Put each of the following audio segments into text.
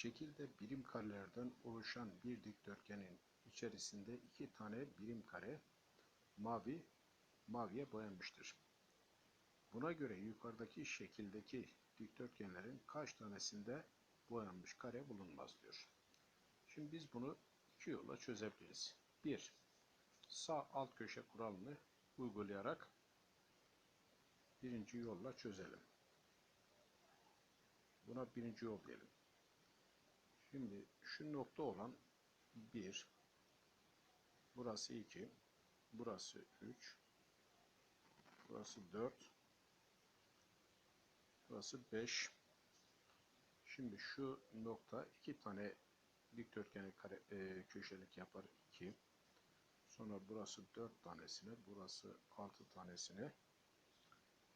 Şekilde birim karelerden oluşan bir dikdörtgenin içerisinde iki tane birim kare mavi maviye boyanmıştır. Buna göre yukarıdaki şekildeki dikdörtgenlerin kaç tanesinde boyanmış kare bulunmaz diyor. Şimdi biz bunu iki yolla çözebiliriz. Bir, sağ alt köşe kuralını uygulayarak birinci yolla çözelim. Buna birinci yol diyelim. Şimdi şu nokta olan 1, burası 2, burası 3, burası 4, burası 5. Şimdi şu nokta iki tane dikdörtgeni kare, e, köşelik yapar 2. Sonra burası 4 tanesine, burası 6 tanesine,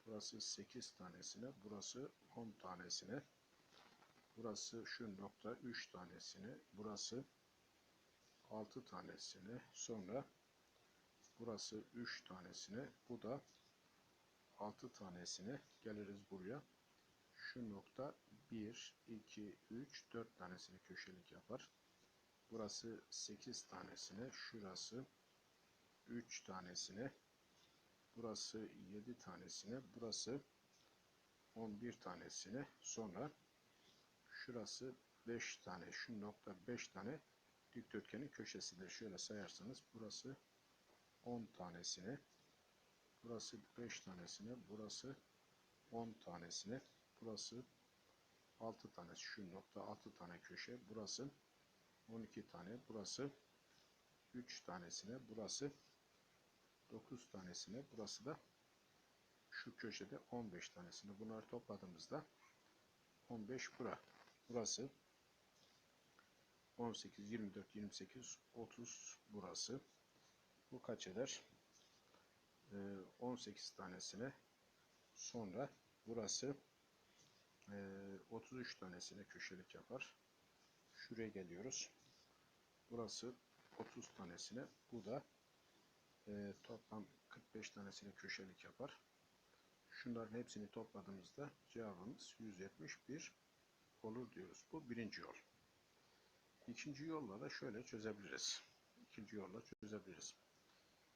burası 8 tanesine, burası 10 tanesine. Burası şu nokta 3 tanesini, burası 6 tanesini, sonra burası 3 tanesini, bu da 6 tanesini geliriz buraya. Şu nokta 1, 2, 3, 4 tanesini köşelik yapar. Burası 8 tanesine, şurası 3 tanesine, burası 7 tanesine, burası 11 tanesine, sonra Şurası 5 tane, şu nokta 5 tane dikdörtgenin köşesidir. Şöyle sayarsanız burası 10 tanesine, burası 5 tanesine, burası 10 tanesine, burası 6 tane, şu nokta 6 tane köşe, burası 12 tane, burası 3 tanesine, burası 9 tanesine, burası da şu köşede 15 tanesine. Bunları topladığımızda 15 bura. Burası 18, 24, 28, 30 burası. Bu kaç eder? Ee, 18 tanesine sonra burası e, 33 tanesine köşelik yapar. Şuraya geliyoruz. Burası 30 tanesine. Bu da e, toplam 45 tanesine köşelik yapar. Şunların hepsini topladığımızda cevabımız 171 olur diyoruz. Bu birinci yol. İkinci yolla da şöyle çözebiliriz. İkinci yolla çözebiliriz.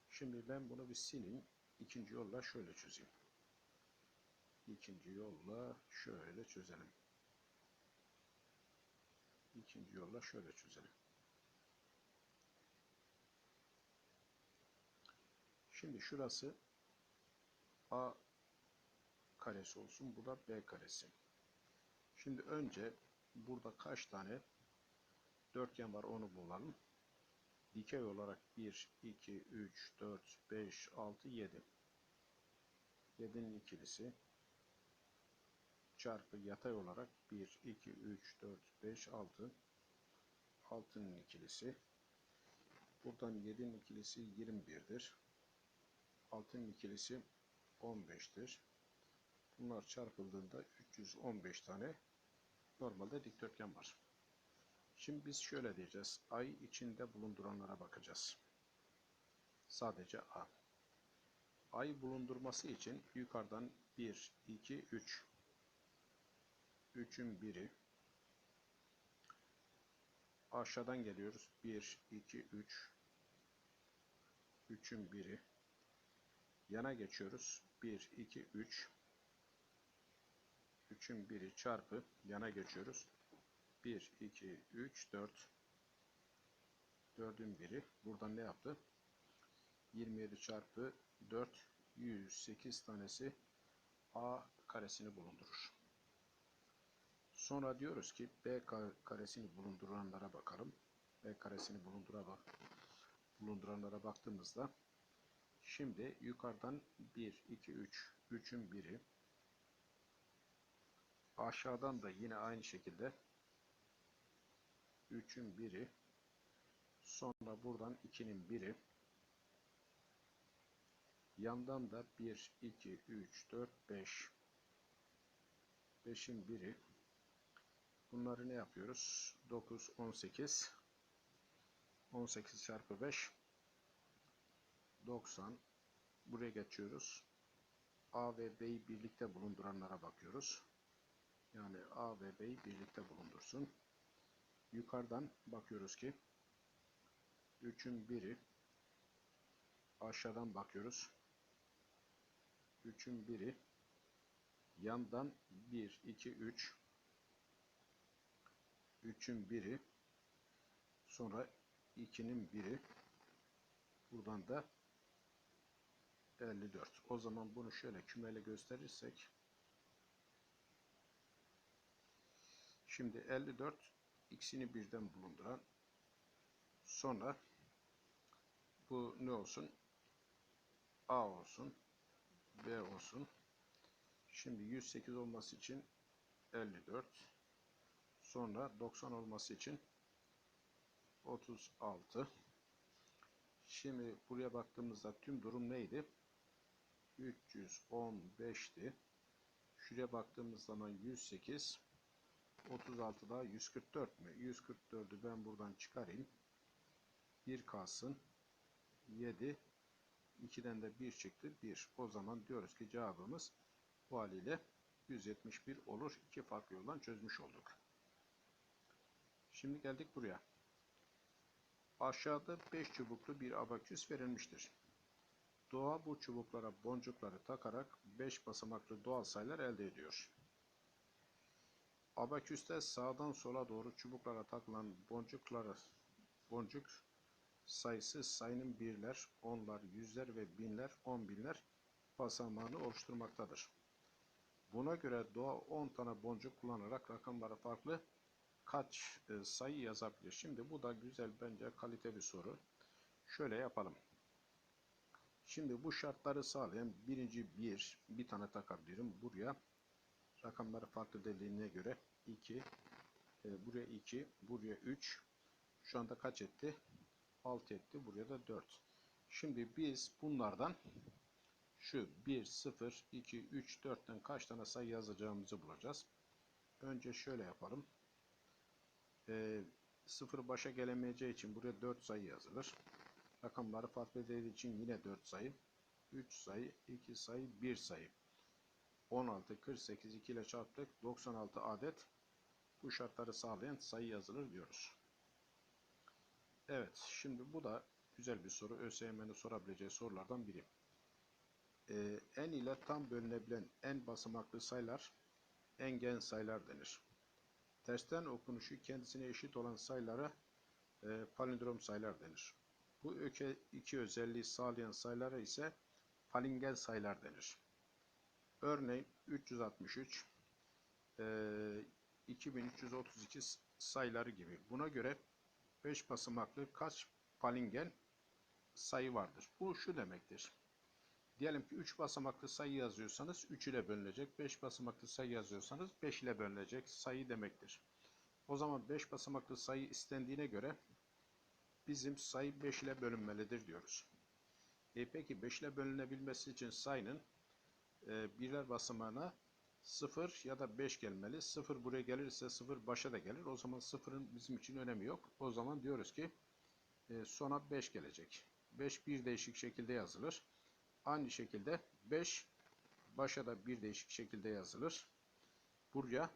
Şimdi ben bunu bir sileyim. İkinci yolla şöyle çözeyim. İkinci yolla şöyle çözelim. İkinci yolla şöyle çözelim. Şimdi şurası A karesi olsun. Bu da B karesi. Şimdi önce burada kaç tane dörtgen var onu bulalım. Dikey olarak 1, 2, 3, 4, 5, 6, 7. 7'nin ikilisi çarpı yatay olarak 1, 2, 3, 4, 5, 6. 6'nın ikilisi. Buradan 7'nin ikilisi 21'dir. 6'nın ikilisi 15'tir. Bunlar çarpıldığında 315 tane normalde dikdörtgen var. Şimdi biz şöyle diyeceğiz. Ay içinde bulunduranlara bakacağız. Sadece A. Ay bulundurması için yukarıdan 1, 2, 3. 3'ün biri. Aşağıdan geliyoruz. 1, 2, 3. 3'ün biri. Yana geçiyoruz. 1, 2, 3. 3'ün biri çarpı yana geçiyoruz. 1, 2, 3, 4. 4'ün biri. Buradan ne yaptı? 27 çarpı 4, 108 tanesi A karesini bulundurur. Sonra diyoruz ki B karesini bulunduranlara bakalım. B karesini bulundura bak bulunduranlara baktığımızda şimdi yukarıdan 1, 2, 3, 3'ün biri Aşağıdan da yine aynı şekilde 3'ün biri. Sonra buradan 2'nin biri. Yandan da 1, 2, 3, 4, 5 5'in biri. Bunları ne yapıyoruz? 9, 18 18 çarpı 5 90 buraya geçiyoruz. A ve B'yi birlikte bulunduranlara bakıyoruz. Yani A ve B'yi birlikte bulundursun. yukarıdan bakıyoruz ki 3'ün biri aşağıdan bakıyoruz. 3'ün biri yandan 1 2 3 3'ün biri sonra 2'nin biri. Buradan da 54 o zaman bunu şöyle kümele gösterirsek şimdi 54 ikisini birden bulunduran sonra bu ne olsun? A olsun B olsun. Şimdi 108 olması için 54 sonra 90 olması için 36 şimdi buraya baktığımızda tüm durum neydi? 315'ti şuraya baktığımız zaman 108 36 daha 144 mü? 144'ü ben buradan çıkarayım. 1 kalsın. 7 2'den de 1 çıktı. 1 o zaman diyoruz ki cevabımız bu haliyle 171 olur. İki farklı yoldan çözmüş olduk. Şimdi geldik buraya. Aşağıda 5 çubuklu bir abaküs verilmiştir. Doğa bu çubuklara boncukları takarak 5 basamaklı doğal sayılar elde ediyor abaküste sağdan sola doğru çubuklara takılan boncukları boncuk sayısı sayının birler, onlar, yüzler ve binler, on binler basamağını oluşturmaktadır. Buna göre doğa 10 tane boncuk kullanarak rakamları farklı kaç e, sayı yazabilir? Şimdi bu da güzel bence kalite bir soru. Şöyle yapalım. Şimdi bu şartları sağlayan birinci bir, bir tane takabilirim. Buraya rakamları farklı dediğine göre 2, e, buraya 2, buraya 3. Şu anda kaç etti? 6 etti. Buraya da 4. Şimdi biz bunlardan şu 1, 0, 2, 3, 4'ten kaç tane sayı yazacağımızı bulacağız. Önce şöyle yapalım. Ee, 0 başa gelemeyeceği için buraya 4 sayı yazılır. Rakamları farklı dediği için yine 4 sayı. 3 sayı, 2 sayı, 1 sayı. 16, 48, 2 ile çarptık. 96 adet bu şartları sağlayan sayı yazılır diyoruz. Evet, şimdi bu da güzel bir soru. ÖSYM'nin sorabileceği sorulardan biri. Ee, en ile tam bölünebilen en basamaklı sayılar en gen sayılar denir. Tersten okunuşu kendisine eşit olan sayılara e, palindrom sayılar denir. Bu iki özelliği sağlayan sayılara ise palingen sayılar denir. Örneğin 363, e, 2332 sayıları gibi. Buna göre 5 basamaklı kaç palingen sayı vardır? Bu şu demektir. Diyelim ki 3 basamaklı sayı yazıyorsanız 3 ile bölünecek. 5 basamaklı sayı yazıyorsanız 5 ile bölünecek sayı demektir. O zaman 5 basamaklı sayı istendiğine göre bizim sayı 5 ile bölünmelidir diyoruz. E peki 5 ile bölünebilmesi için sayının e, birler basamağına 0 ya da 5 gelmeli. 0 buraya gelirse 0 başa da gelir. O zaman 0'ın bizim için önemi yok. O zaman diyoruz ki e, sona 5 gelecek. 5 bir değişik şekilde yazılır. Aynı şekilde 5 başa da bir değişik şekilde yazılır. Buraya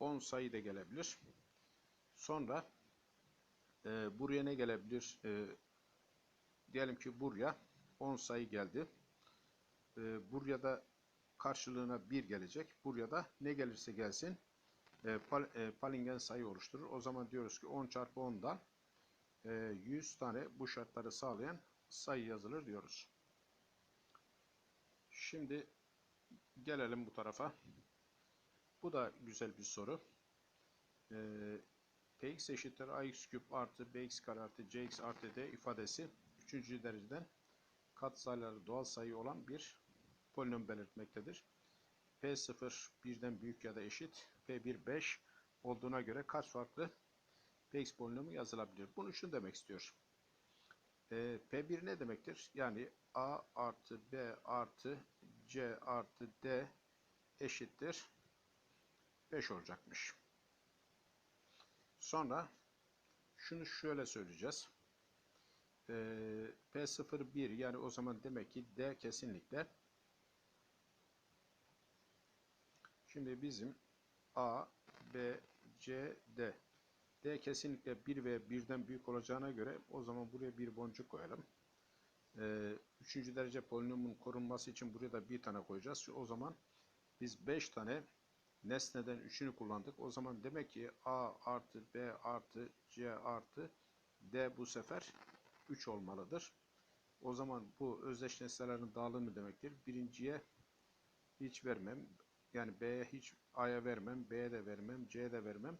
10 sayı da gelebilir. Sonra e, buraya ne gelebilir? E, diyelim ki buraya 10 sayı geldi. E, buraya da karşılığına 1 gelecek. Buraya da ne gelirse gelsin e, pal, e, palingen sayı oluşturur. O zaman diyoruz ki 10 çarpı 10'dan e, 100 tane bu şartları sağlayan sayı yazılır diyoruz. Şimdi gelelim bu tarafa. Bu da güzel bir soru. Ee, px eşittir ax küp artı bx kare artı cx artı d ifadesi 3. dereceden katsayıları doğal sayı olan bir polinom belirtmektedir. P0 birden büyük ya da eşit. P1 5 olduğuna göre kaç farklı px polinomu yazılabilir? Bunu şunu demek istiyor. Ee, P1 ne demektir? Yani A artı B artı C artı D eşittir 5 olacakmış. Sonra şunu şöyle söyleyeceğiz. Ee, P0 1 yani o zaman demek ki D kesinlikle Şimdi bizim A, B, C, D D kesinlikle 1 ve 1'den büyük olacağına göre o zaman buraya bir boncuk koyalım. Ee, üçüncü derece polinomun korunması için buraya da bir tane koyacağız. O zaman biz 5 tane nesneden 3'ünü kullandık. O zaman demek ki A artı B artı C artı D bu sefer 3 olmalıdır. O zaman bu özdeş nesnelerin dağılımı demektir. Birinciye hiç vermem. Yani B'ye hiç A'ya vermem. B'ye de vermem. C'ye de vermem.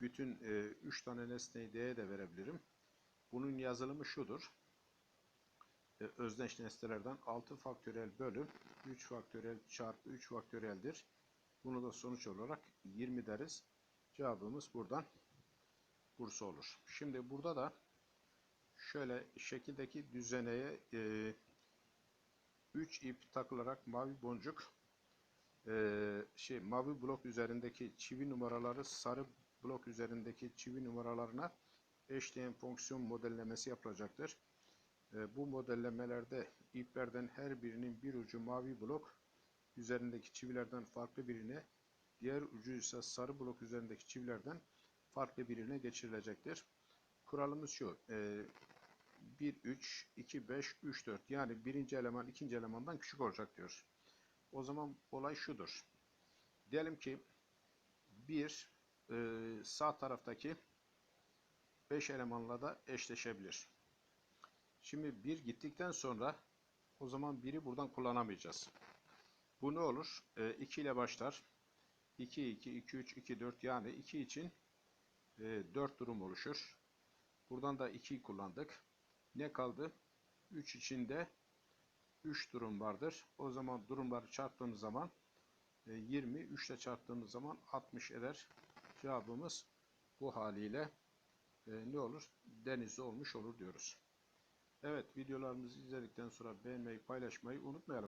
Bütün 3 tane nesneyi D'ye de verebilirim. Bunun yazılımı şudur. E, özdeş nesnelerden 6 faktöriyel bölü 3 faktöriyel çarpı 3 faktöriyeldir. Bunu da sonuç olarak 20 deriz. Cevabımız buradan Bursa olur. Şimdi burada da şöyle şekildeki düzeneye 3 ip takılarak mavi boncuk e, şey mavi blok üzerindeki çivi numaraları sarı blok üzerindeki çivi numaralarına eşdeğen fonksiyon modellemesi yapılacaktır. E, bu modellemelerde iplerden her birinin bir ucu mavi blok üzerindeki çivilerden farklı birine, diğer ucu ise sarı blok üzerindeki çivilerden farklı birine geçirilecektir. Kuralımız şu, e, 1, 3, 2, 5, 3, 4 yani birinci eleman ikinci elemandan küçük olacak diyor. O zaman olay şudur. Diyelim ki bir e, sağ taraftaki 5 elemanla da eşleşebilir. Şimdi bir gittikten sonra o zaman biri buradan kullanamayacağız. Bu ne olur? 2 ile başlar. 2, 2, 2, 3, 2, 4 yani 2 için e, 4 durum oluşur. Buradan da 2'yi kullandık. Ne kaldı? 3 içinde 3 durum vardır. O zaman durumları çarptığımız zaman e, 20, 3 ile çarptığımız zaman 60 eder. Cevabımız bu haliyle e, ne olur? Denizli olmuş olur diyoruz. Evet videolarımızı izledikten sonra beğenmeyi, paylaşmayı unutmayalım.